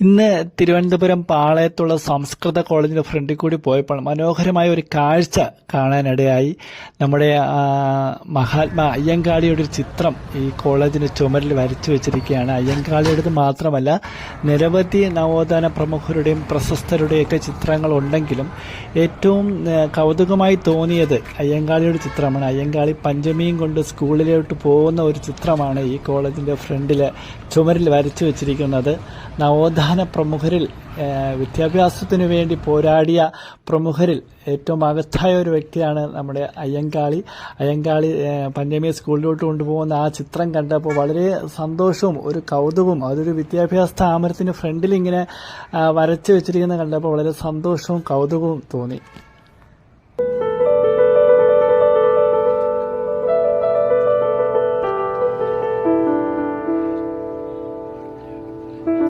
ഇന്ന് തിരുവനന്തപുരം പാളയത്തുള്ള സംസ്കൃത കോളേജിന്റെ ഫ്രണ്ടിൽ കൂടി പോയപ്പോൾ മനോഹരമായ ഒരു കാഴ്ച കാണാനിടയായി. നമ്മുടെ മഹാത്മാ അയ്യങ്കാളിയുടെ ഒരു ചിത്രം ഈ കോളേജിന്റെ ചുമരിൽ വരച്ചു വെച്ചിരിക്കുകയാണ്. അയ്യങ്കാളിയുടേത് മാത്രമല്ല നിരവധി നവോത്ഥാന പ്രമുഖരുടെയും പ്രശസ്തരുടെയൊക്കെ ചിത്രങ്ങൾ ഉണ്ടെങ്കിലും ഏറ്റവും കൗതുകമായി തോന്നിയത് അയ്യങ്കാളിയുടെ ചിത്രമാണ്. അയ്യങ്കാളി പഞ്ചമിയും കൊണ്ട് സ്കൂളിലോട്ട് പോകുന്ന ഒരു ചിത്രമാണ് ഈ കോളേജിന്റെ ഫ്രണ്ടിൽ ചുമരിൽ വരച്ചു വെച്ചിരിക്കുന്നത്. നവോത്ഥാന പ്രമുഖരിൽ ആ, വിദ്യാഭ്യാസത്തിനു വേണ്ടി പോരാടിയ പ്രമുഖരിൽ ഏറ്റവും മഹത്തായ ഒരു വ്യക്തിയാണ് നമ്മുടെ അയ്യങ്കാളി. അയ്യങ്കാളി പഞ്ചമിയെ സ്കൂളിലോട്ട് കൊണ്ടുപോകുന്ന ആ ചിത്രം കണ്ടപ്പോൾ വളരെ സന്തോഷവും ഒരു കൗതുകവും അതൊരു വിദ്യാഭ്യാസ സ്ഥാപനത്തിന് ഫ്രണ്ടിൽ ഇങ്ങനെ വരച്ചു വെച്ചിരിക്കുന്നത് കണ്ടപ്പോൾ വളരെ സന്തോഷവും കൗതുകവും തോന്നി.